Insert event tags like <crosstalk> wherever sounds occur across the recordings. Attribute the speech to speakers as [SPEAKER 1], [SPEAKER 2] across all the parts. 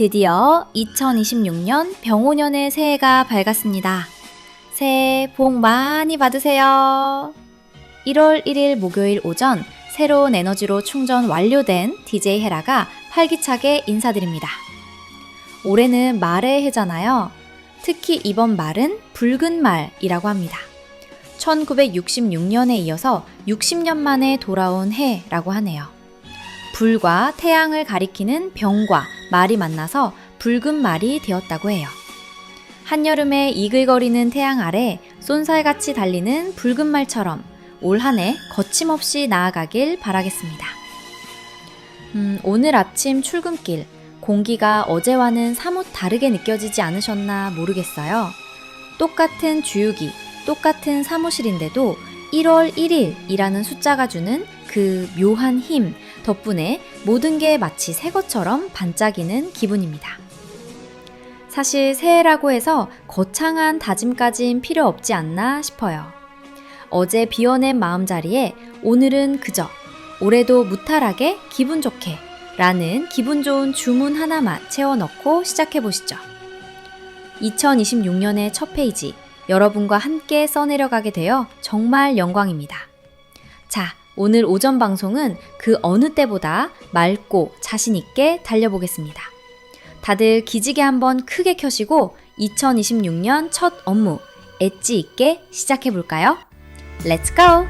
[SPEAKER 1] 드디어 2026년 병오년의 새해가 밝았습니다. 새해 복 많이 받으세요. 1월 1일 목요일 오전 새로운 에너지로 충전 완료된 DJ 헤라가 활기차게 인사드립니다. 올해는 말의 해잖아요. 특히 이번 말은 붉은 말이라고 합니다. 1966년에 이어서 60년 만에 돌아온 해라고 하네요. 불과 태양을 가리키는 병과 말이 만나서 붉은 말이 되었다고 해요. 한여름에 이글거리는 태양 아래 쏜살같이 달리는 붉은 말처럼 올 한 해 거침없이 나아가길 바라겠습니다. 음, 오늘 아침 출근길 공기가 어제와는 사뭇 다르게 느껴지지 않으셨나 모르겠어요. 똑같은 주유기, 똑같은 사무실인데도 1월 1일이라는 숫자가 주는 그 묘한 힘 덕분에 모든 게 마치 새 것처럼 반짝이는 기분입니다. 사실 새해라고 해서 거창한 다짐까진 필요 없지 않나 싶어요. 어제 비워낸 마음자리에 오늘은 그저 올해도 무탈하게 기분 좋게 라는 기분 좋은 주문 하나만 채워 넣고 시작해 보시죠. 2026년의 첫 페이지 여러분과 함께 써내려가게 되어 정말 영광입니다. 자, 오늘 오전 방송은 그 어느 때보다 맑고 자신있게 달려보겠습니다. 다들 기지개 한번 크게 켜시고 2026년 첫 업무 엣지 있게 시작해 볼까요? Let's go,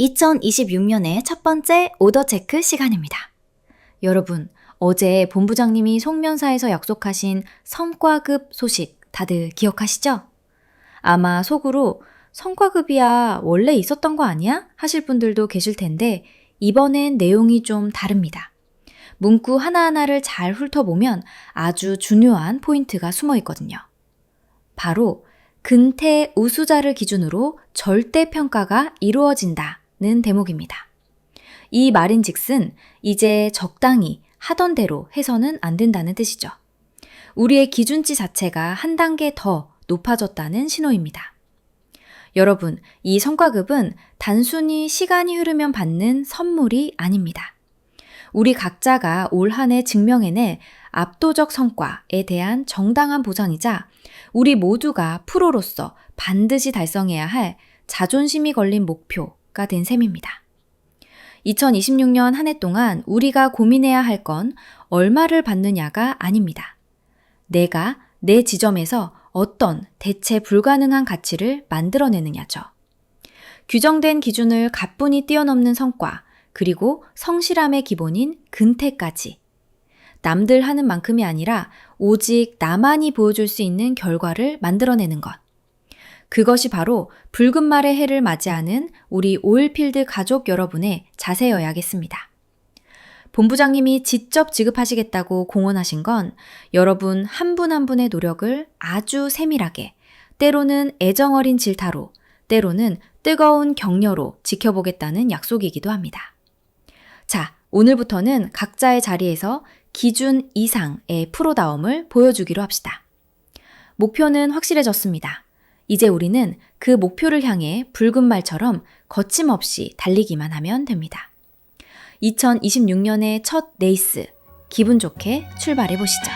[SPEAKER 1] 2026년의 첫 번째 오더 체크 시간입니다. 여러분, 어제 본부장님이 송면사에서 약속하신 성과급 소식 다들 기억하시죠? 아마 속으로 성과급이야 원래 있었던 거 아니야? 하실 분들도 계실 텐데 이번엔 내용이 좀 다릅니다. 문구 하나하나를 잘 훑어보면 아주 중요한 포인트가 숨어 있거든요. 바로 근태 우수자를 기준으로 절대 평가가 이루어진다 는 대목입니다. 이 말인 즉슨 이제 적당히 하던 대로 해서는 안 된다는 뜻이죠. 우리의 기준치 자체가 한 단계 더 높아졌다는 신호입니다. 여러분, 이 성과급은 단순히 시간이 흐르면 받는 선물이 아닙니다. 우리 각자가 올 한 해 증명해낼 압도적 성과에 대한 정당한 보상이자 우리 모두가 프로로서 반드시 달성해야 할 자존심이 걸린 목표 가 된 셈입니다. 2026년 한 해 동안 우리가 고민해야 할 건 얼마를 받느냐가 아닙니다. 내가 내 지점에서 어떤 대체 불가능한 가치를 만들어내느냐죠. 규정된 기준을 가뿐히 뛰어넘는 성과, 그리고 성실함의 기본인 근태까지. 남들 하는 만큼이 아니라 오직 나만이 보여줄 수 있는 결과를 만들어내는 것. 그것이 바로 붉은 말의 해를 맞이하는 우리 오일필드 가족 여러분의 자세여야겠습니다. 본부장님이 직접 지급하시겠다고 공언하신 건 여러분 한 분 한 분의 노력을 아주 세밀하게, 때로는 애정 어린 질타로, 때로는 뜨거운 격려로 지켜보겠다는 약속이기도 합니다. 자, 오늘부터는 각자의 자리에서 기준 이상의 프로다움을 보여주기로 합시다. 목표는 확실해졌습니다. 이제 우리는 그 목표를 향해 붉은 말처럼 거침없이 달리기만 하면 됩니다. 2026년의 첫 레이스, 기분 좋게 출발해 보시죠.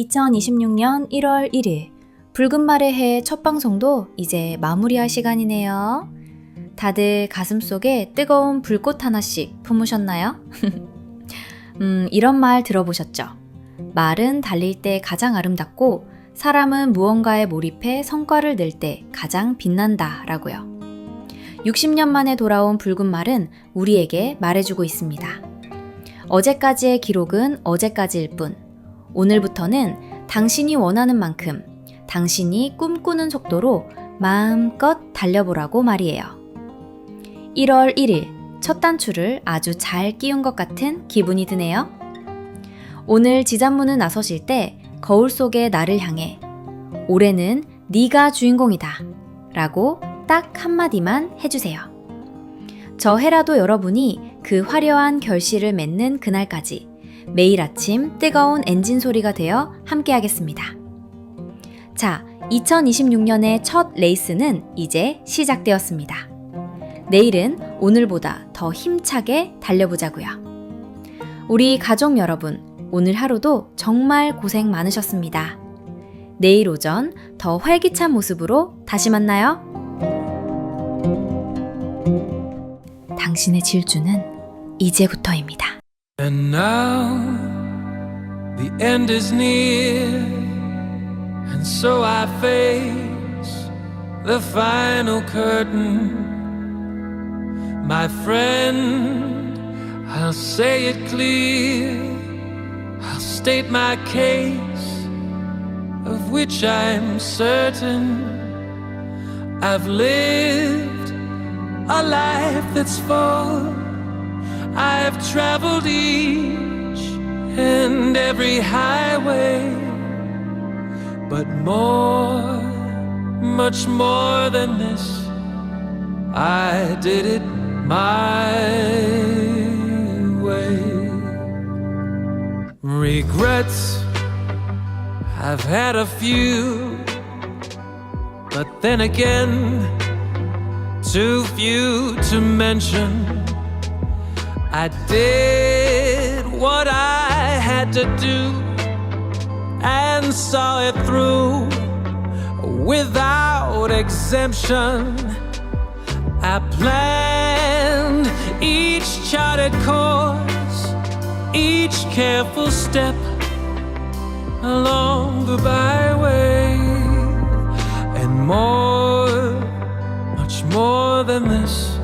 [SPEAKER 1] 2026년 1월 1일 붉은 말의 해 첫 방송도 이제 마무리할 시간이네요. 다들 가슴 속에 뜨거운 불꽃 하나씩 품으셨나요? <laughs> 음, 이런 말 들어보셨죠? 말은 달릴 때 가장 아름답고 사람은 무언가에 몰입해 성과를 낼 때 가장 빛난다 라고요. 60년 만에 돌아온 붉은 말은 우리에게 말해주고 있습니다. 어제까지의 기록은 어제까지일 뿐, 오늘부터는 당신이 원하는 만큼, 당신이 꿈꾸는 속도로 마음껏 달려보라고 말이에요. 1월 1일 첫 단추를 아주 잘 끼운 것 같은 기분이 드네요. 오늘 지잔문을 나서실 때 거울 속의 나를 향해 올해는 네가 주인공이다 라고 딱 한마디만 해주세요. 저 해라도 여러분이 그 화려한 결실을 맺는 그날까지 매일 아침 뜨거운 엔진 소리가 되어 함께하겠습니다. 자, 2026년의 첫 레이스는 이제 시작되었습니다. 내일은 오늘보다 더 힘차게 달려보자고요. 우리 가족 여러분, 오늘 하루도 정말 고생 많으셨습니다. 내일 오전 더 활기찬 모습으로 다시 만나요. 당신의 질주는 이제부터입니다.
[SPEAKER 2] And now the end is near, and so I face the final curtain. My friend, I'll say it clear, I'll state my case, of which I'm certain. I've lived a life that's full. I've traveled each and every highway, but more, much more than this, I did it my way. Regrets, I've had a few, but then again, too few to mention. I did what I had to do and saw it through without exemption. I planned each charted course, each careful step along the byway, and more, much more than this.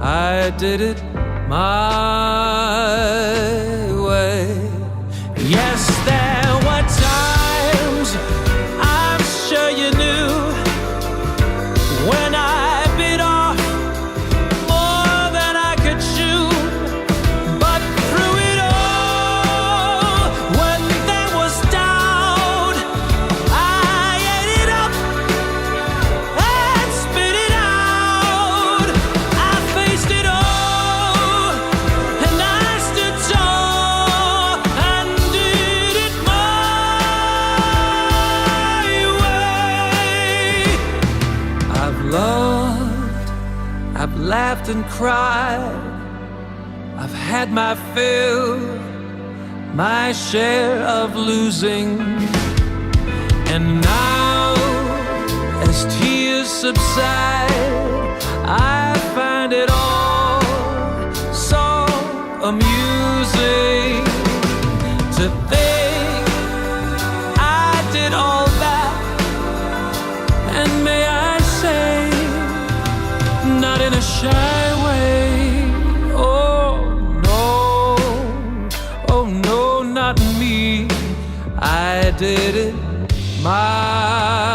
[SPEAKER 2] I did it my and cried, I've had my fill, my share of losing. And now, as tears subside, I find it all so amusing to think I did it my